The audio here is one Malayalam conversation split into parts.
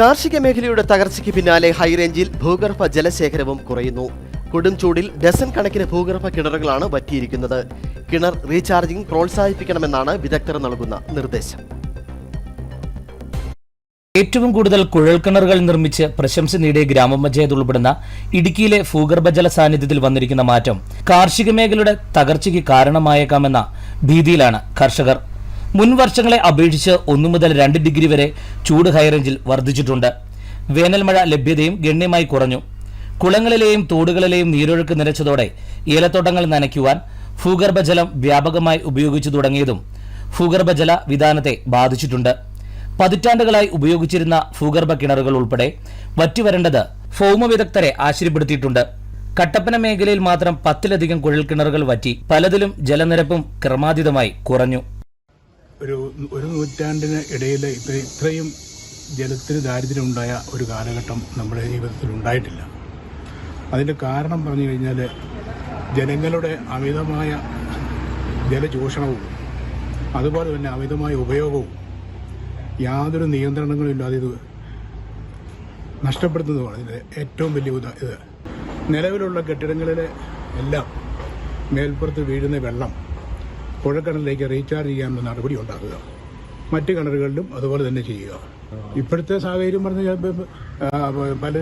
കാർഷിക മേഖലയുടെ തകർച്ചയ്ക്ക് പിന്നാലെ ഹൈറേഞ്ചിൽ ഭൂഗർഭ ജലശേഖരവും കുറയുന്നു. കൊടും ചൂടിൽ ഡസൻ കണക്കിന് ഭൂഗർഭ കിണറുകളാണ് വറ്റിയിരിക്കുന്നത്. കിണർ റീചാർജിംഗ് പ്രോത്സാഹിപ്പിക്കണമെന്നാണ് വിദഗ്ധർ നൽകുന്ന നിർദ്ദേശം. ഏറ്റവും കൂടുതൽ കുഴൽക്കിണറുകൾ നിർമ്മിച്ച് പ്രശംസ നേടിയ ഗ്രാമപഞ്ചായത്ത് ഉൾപ്പെടുന്ന ഇടുക്കിയിലെ ഭൂഗർഭജല സാന്നിധ്യത്തിൽ വന്നിരിക്കുന്ന മാറ്റം കാർഷിക മേഖലയുടെ തകർച്ചയ്ക്ക് കാരണമായേക്കാമെന്ന ഭീതിയിലാണ് കർഷകർ. മുൻ വർഷങ്ങളെ അപേക്ഷിച്ച് ഒന്നു മുതൽ രണ്ട് ഡിഗ്രി വരെ ചൂട് ഹൈറേഞ്ചിൽ വർദ്ധിച്ചിട്ടുണ്ട്. വേനൽമഴ ലഭ്യതയും ഗണ്യമായി കുറഞ്ഞു. കുളങ്ങളിലെയും തോടുകളിലെയും നീരൊഴുക്ക് നിലച്ചതോടെ ഏലത്തോട്ടങ്ങൾ നനയ്ക്കുവാൻ ഭൂഗർഭജലം വ്യാപകമായി ഉപയോഗിച്ചു തുടങ്ങിയതും ഭൂഗർഭജല വിധാനത്തെ ബാധിച്ചിട്ടുണ്ട്. പതിറ്റാണ്ടുകളായി ഉപയോഗിച്ചിരുന്ന ഭൂഗർഭ കിണറുകൾ ഉൾപ്പെടെ വറ്റിവരേണ്ടത് ഭൗമ വിദഗ്ധരെ ആശ്ചര്യപ്പെടുത്തിയിട്ടുണ്ട്. കട്ടപ്പന മേഖലയിൽ മാത്രം പത്തിലധികം കുഴൽക്കിണറുകൾ വറ്റി പലതിലും ജലനിരപ്പും ക്രമാതീതമായി കുറഞ്ഞു. ഒരു ഒരു നൂറ്റാണ്ടിന് ഇടയിൽ ഇത്ര ഇത്രയും ജലത്തിന് ദാരിദ്ര്യം ഉണ്ടായ ഒരു കാലഘട്ടം നമ്മുടെ ജീവിതത്തിൽ ഉണ്ടായിട്ടില്ല. അതിന്റെ കാരണം പറഞ്ഞു കഴിഞ്ഞാൽ ജനങ്ങളുടെ അമിതമായ ജലചൂഷണവും അതുപോലെ തന്നെ അമിതമായ ഉപയോഗവും യാതൊരു നിയന്ത്രണങ്ങളും ഇല്ലാതെ ഇത് നഷ്ടപ്പെടുത്തുന്നതാണ് ഇതിന്റെ ഏറ്റവും വലിയ ഉദാ ഇത് നിലവിലുള്ള കെട്ടിടങ്ങളിലെ എല്ലാം മേൽപ്പുറത്ത് വീഴുന്ന വെള്ളം കുഴക്കിണറിലേക്ക് റീചാർജ് ചെയ്യാനുള്ള നടപടി ഉണ്ടാക്കുക. മറ്റ് കിണറുകളിലും അതുപോലെ തന്നെ ചെയ്യുക. ഇപ്പോഴത്തെ സാഹചര്യം പറഞ്ഞ പല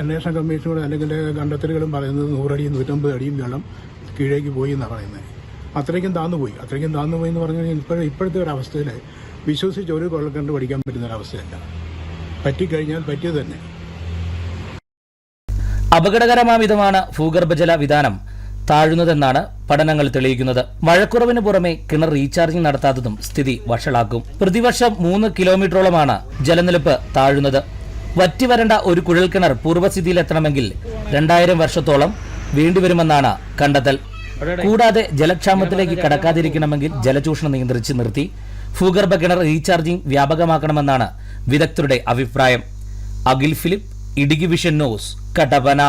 അന്വേഷണ കമ്മീഷനുകളും അല്ലെങ്കിൽ കണ്ടെത്തലുകളും പറയുന്നത് നൂറടിയും നൂറ്റമ്പത് അടിയും വെള്ളം കീഴേക്ക് പോയി എന്നാണ് പറയുന്നത്. അത്രയ്ക്കും താന്നു പോയി അത്രയ്ക്കും താന്നു പോയി എന്ന് പറഞ്ഞു കഴിഞ്ഞാൽ ഇപ്പോഴും ഇപ്പോഴത്തെ ഒരു അവസ്ഥയിൽ വിശ്വസിച്ച് ഒരു കുഴൽക്കിണർ പഠിക്കാൻ പറ്റുന്ന ഒരവസ്ഥയല്ല പറ്റിക്കഴിഞ്ഞാൽ പറ്റിയത് തന്നെ. അപകടകരമാവിധമാണ് ഭൂഗർഭജല വിധാനം താഴുന്നതെന്നാണ് പഠനങ്ങൾ തെളിയിക്കുന്നത്. മഴക്കുറവിന് പുറമെ കിണർ റീചാർജിംഗ് നടത്താത്തതും സ്ഥിതി വഷളാക്കും. പ്രതിവർഷം മൂന്ന് കിലോമീറ്ററോളമാണ് ജലനിരപ്പ് താഴുന്നത്. വറ്റിവരണ്ട ഒരു കുഴൽക്കിണർ പൂർവസ്ഥിതിയിലെത്തണമെങ്കിൽ രണ്ടായിരം വർഷത്തോളം വേണ്ടിവരുമെന്നാണ് കണ്ടെത്തൽ. കൂടാതെ ജലക്ഷാമത്തിലേക്ക് കടക്കാതിരിക്കണമെങ്കിൽ ജലചൂഷണം നിയന്ത്രിച്ച് നിർത്തി. ഭൂഗർഭ കിണർ റീചാർജിംഗ് വ്യാപകമാക്കണമെന്നാണ് വിദഗ്ധരുടെ അഭിപ്രായം. Akhil Philip Idukki vision news Kattappana.